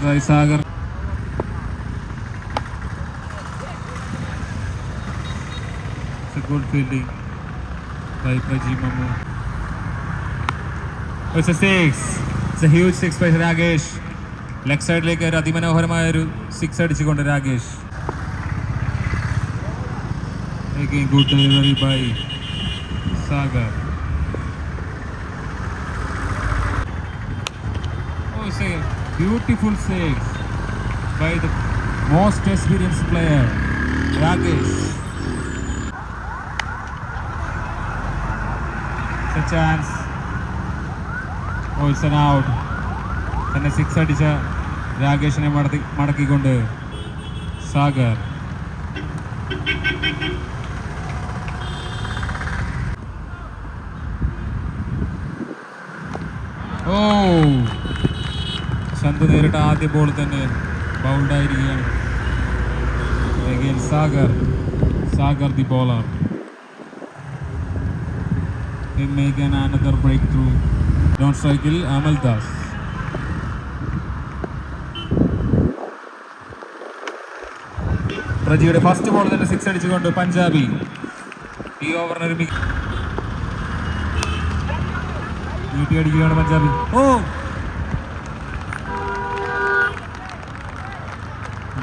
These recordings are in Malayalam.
അടുത്തതായി Sagar good fielding by Praji Mamu. It's a six. It's a huge six by Rakesh leg സൈഡിലേക്ക് ഒരു അതിമനോഹരമായ ഒരു സിക്സ് അടിച്ചുകൊണ്ട് Rakesh good delivery by by Sagar. Oh, it's a beautiful six by the most experienced player, Rakesh. It's a chance. Oh, it's an out. തന്നെ സിക്സ് അടിച്ച രാകേഷിനെ മടക്കി മടക്കിക്കൊണ്ട് സാഗർ ഓ ചന്തു നേരിട്ട ആദ്യ ബോൾ തന്നെ ബൗൾഡായിരിക്കുകയാണ് Again, Sagar Sagar the bowler They make another another breakthrough. Don't strike Amal Das. പ്രജിയുടെ ഫസ്റ്റ് ബോൾ തന്നെ സിക്സ് അടിച്ചുകൊണ്ട് പഞ്ചാബി ഈ ഓവറിന് ഒരു മിക- നീട്ടി അടിക്കുകയാണ് Punjabi oh!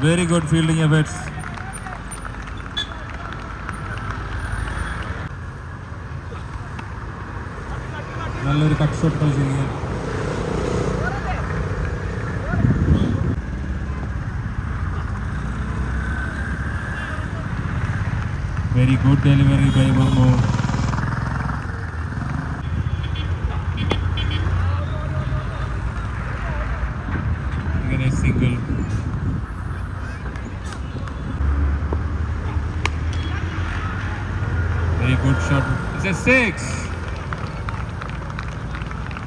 Very good fielding efforts. നല്ലൊരു cut shot കളിച്ചിരിക്കുകയാണ് very good delivery by Mamu ഇങ്ങനെ single very good shot it's a six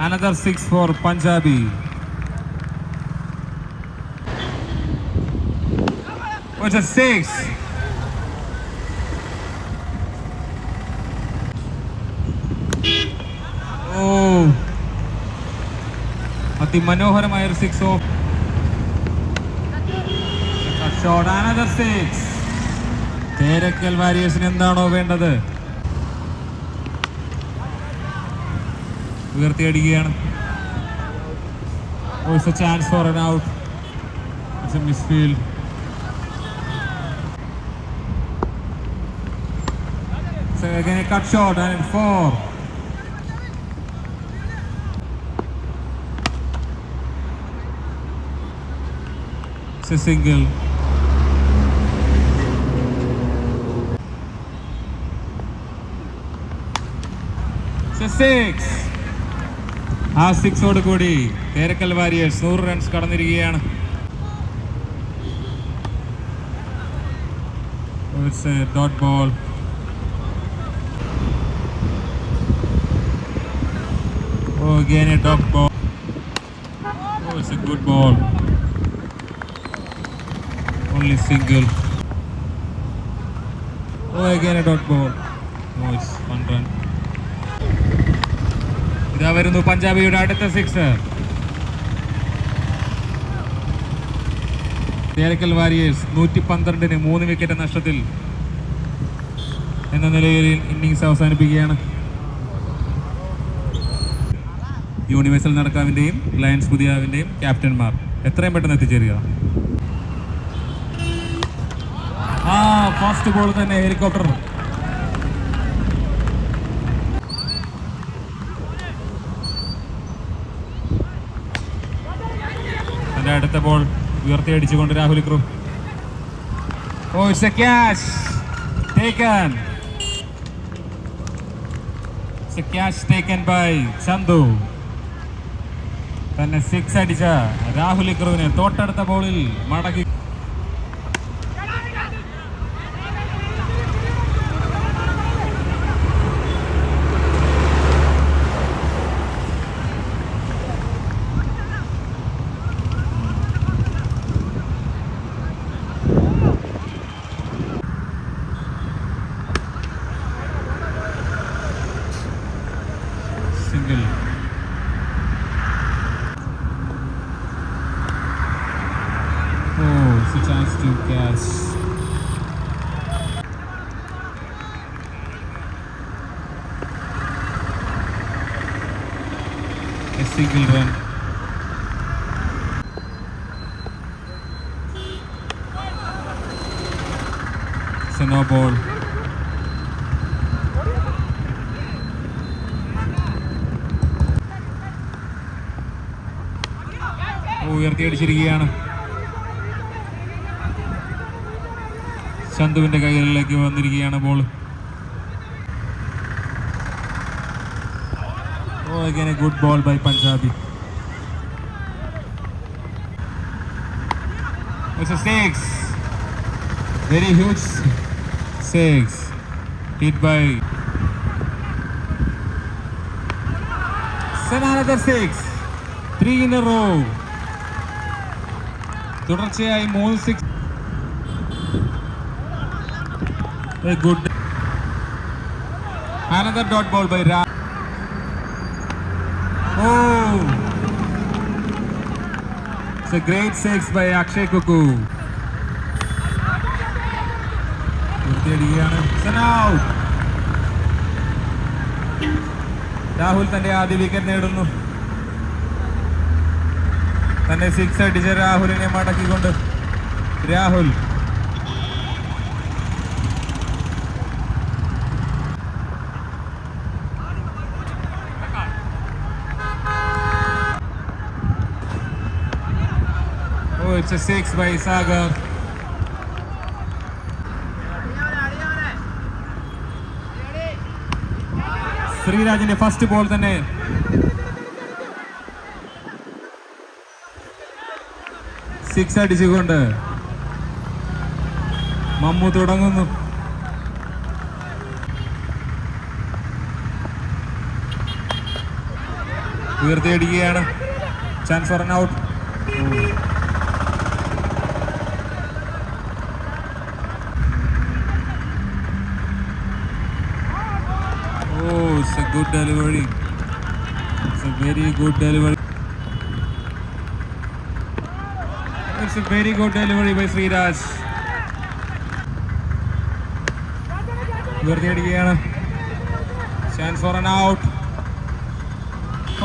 Another six for Punjabi. Oh, it's a six. Oh. അതിമനോഹരമായ ഒരു six off shot another six തേരക്കൽ വാരിയേഴ്സിന് എന്താണോ വേണ്ടത് ഉയർത്തിയടിക്കുകയാണ് chance for an out cut shot and four single six ആ സിക്സോട് കൂടി കേരക്കൽ വാരിയേഴ്സ് നൂറ് runs കടന്നിരിക്കുകയാണ്. Good ball only single oh dot ball one run ഇതാ വരുന്നു പഞ്ചാബിയുടെ അടുത്ത സിക്സ്. തേരക്കൽ വാരിയേഴ്സ് നൂറ്റി പന്ത്രണ്ടിന് മൂന്ന് വിക്കറ്റ് നഷ്ടത്തിൽ എന്ന നിലയിൽ ഇന്നിങ്സ് അവസാനിപ്പിക്കുകയാണ്. യൂണിവേഴ്സൽ നടക്കാവിന്റെയും ലയൻസ് പുതിയാവിന്റെയും ക്യാപ്റ്റന്മാർ എത്രയും പെട്ടെന്ന് എത്തിച്ചേരുക. ആ ഫാസ്റ്റ് ബോൾ തന്നെ ഹെലികോപ്റ്റർ. തന്റെ അടുത്ത ബോൾ ഉയർത്തി അടിച്ചുകൊണ്ട് രാഹുൽ ക്രൂ ഓ it's a catch. Taken it's a catch taken by Chandu. തന്നെ സിക്സ് അടിച്ച രാഹുൽ ക്രൂവിനെ തൊട്ടടുത്ത ബോളിൽ മടക്കി single chance A single run. No ball. ഉയർത്തിയടിച്ചിരിക്കുകയാണ് ചന്തുവിന്റെ കൈകളിലേക്ക് വന്നിരിക്കുകയാണ് ball good ball by Punjabi. Hit by. Then another six. Three in a row. തുടർച്ചയായി മൂന്ന് six good another dot ball by രാ ഓ it's a great six by Akshay Kukku വൃത്തിയടിക്കുകയാണ് It's an out. Rahul തന്റെ ആദ്യ വിക്കറ്റ് നേടുന്നു. തന്നെ സിക്സ് അടിച്ച രാഹുലിനെ മടക്കിക്കൊണ്ട്. Rahul it's a six by Sagar. ശ്രീരാജിന്റെ ഫസ്റ്റ് ബോൾ തന്നെ. സിക്സ് അടിച്ചുകൊണ്ട് മമ്മു തുടങ്ങുന്നു. ഉയർത്തിയടിക്കുകയാണ്. Chance for out Oh, it's a good delivery. It's a very good delivery. It's a very good delivery by Sriraj. ഉയർത്തിയടിക്കുകയാണ് chance for an out.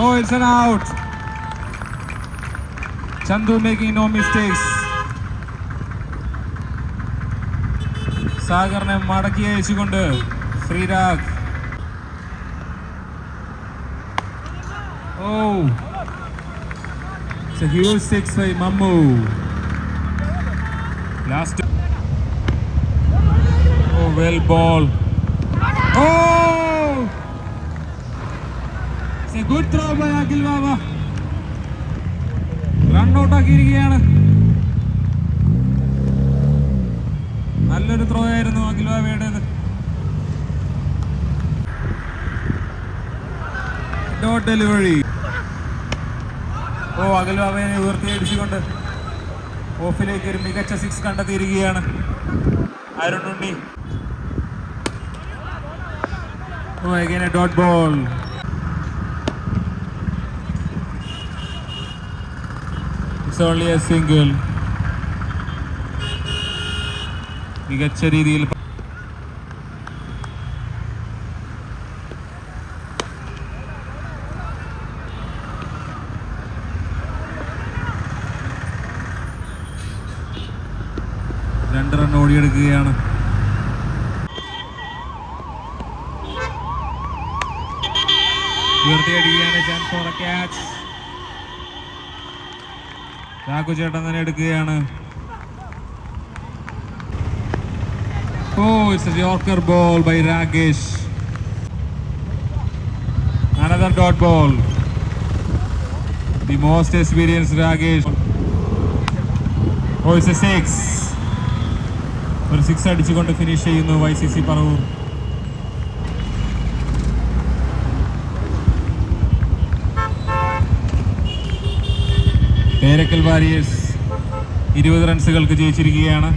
Oh, it's an out Chandu making no mistakes സാഗറിനെ മടക്കി അയച്ചുകൊണ്ട് Sreerag Oh, it's a huge six by Mammu. Last. Oh, well ball. Oh, it's a good throw by Akhil Baba. Run out ആക്കിയിരിക്കുകയാണ് നല്ലൊരു ത്രോ ആയിരുന്നു അഖിൽ ബാബയുടേത് ഡോട്ട് ഡെലിവറി അഖിൽ ബാബയെ ഉയർത്തിയടിച്ചുകൊണ്ട് ഓഫിലേക്ക് ഒരു മികച്ച six കണ്ടെത്തിയിരിക്കുകയാണ്. Arununni dot ball it's only a single മികച്ച രീതിയിൽ റൺ ഓടിയെടുക്കുകയാണ് ഉയർത്തിയടിക്കുകയാണ് ഫോർ ക്യാച്ച്. ചേട്ടൻ തന്നെ എടുക്കുകയാണ്. ഓ it's yorker ball by Rakesh another dot ball the most experience oh it's a six ഒരു സിക്സ് അടിച്ചുകൊണ്ട് ഫിനിഷ് ചെയ്യുന്നു Y C C Paravur. Perakkal Warriors ഇരുപത് റൺസുകൾക്ക് ജയിച്ചിരിക്കുകയാണ്.